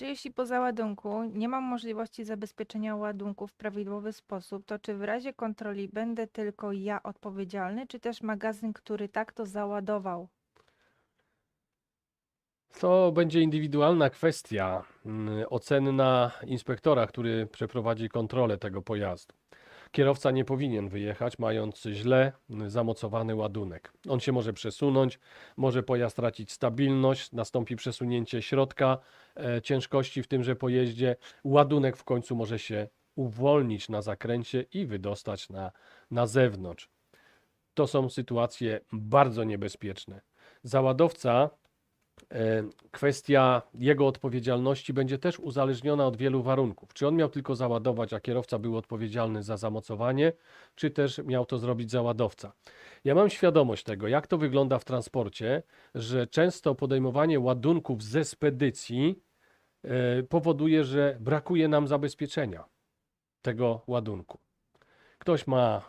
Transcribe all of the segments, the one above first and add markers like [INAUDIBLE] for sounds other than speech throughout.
Czy jeśli po załadunku nie mam możliwości zabezpieczenia ładunku w prawidłowy sposób, to czy w razie kontroli będę tylko ja odpowiedzialny, czy też magazyn, który tak to załadował? To będzie indywidualna kwestia mm, ocenna inspektora, który przeprowadzi kontrolę tego pojazdu. Kierowca nie powinien wyjechać, mając źle mm, zamocowany ładunek. On się może przesunąć, może pojazd tracić stabilność, nastąpi przesunięcie środka ciężkości w tymże pojeździe. Ładunek w końcu może się uwolnić na zakręcie i wydostać na, na zewnątrz. To są sytuacje bardzo niebezpieczne. Załadowca E, Kwestia jego odpowiedzialności będzie też uzależniona od wielu warunków. Czy on miał tylko załadować, a kierowca był odpowiedzialny za zamocowanie, czy też miał to zrobić załadowca. Ja mam świadomość tego, jak to wygląda w transporcie, że często podejmowanie ładunków ze spedycji e, powoduje, że brakuje nam zabezpieczenia tego ładunku. Ktoś ma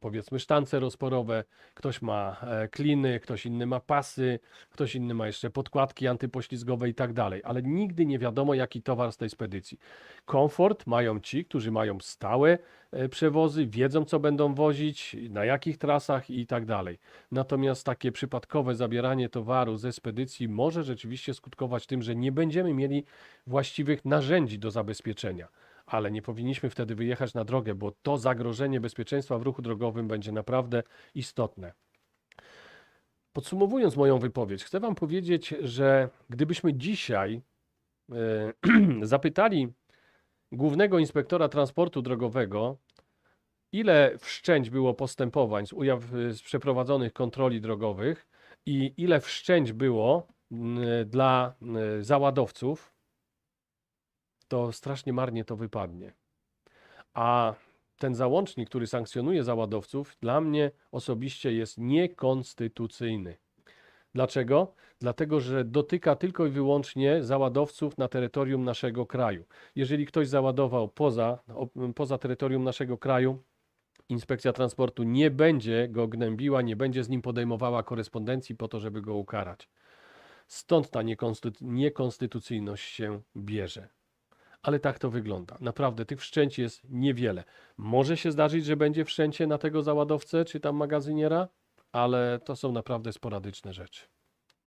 powiedzmy sztance rozporowe, ktoś ma e, kliny, ktoś inny ma pasy, ktoś inny ma jeszcze podkładki antypoślizgowe i tak dalej, ale nigdy nie wiadomo jaki towar z tej spedycji. Komfort mają ci, którzy mają stałe e, przewozy, wiedzą co będą wozić, na jakich trasach i tak dalej. Natomiast takie przypadkowe zabieranie towaru ze spedycji może rzeczywiście skutkować tym, że nie będziemy mieli właściwych narzędzi do zabezpieczenia ale nie powinniśmy wtedy wyjechać na drogę, bo to zagrożenie bezpieczeństwa w ruchu drogowym będzie naprawdę istotne. Podsumowując moją wypowiedź, chcę Wam powiedzieć, że gdybyśmy dzisiaj e, [CLEARS THROAT] zapytali głównego inspektora transportu drogowego, ile wszczęć było postępowań z, ujaw, z przeprowadzonych kontroli drogowych i ile wszczęć było dla załadowców, to strasznie marnie to wypadnie. A ten załącznik, który sankcjonuje załadowców, dla mnie osobiście jest niekonstytucyjny. Dlaczego? Dlatego, że dotyka tylko i wyłącznie załadowców na terytorium naszego kraju. Jeżeli ktoś załadował poza, poza terytorium naszego kraju, Inspekcja Transportu nie będzie go gnębiła, nie będzie z nim podejmowała korespondencji po to, żeby go ukarać. Stąd ta niekonstytu- niekonstytucyjność się bierze ale tak to wygląda. Naprawdę tych wszczęć jest niewiele. Może się zdarzyć, że będzie wszczęcie na tego załadowcę czy tam magazyniera, ale to są naprawdę sporadyczne rzeczy.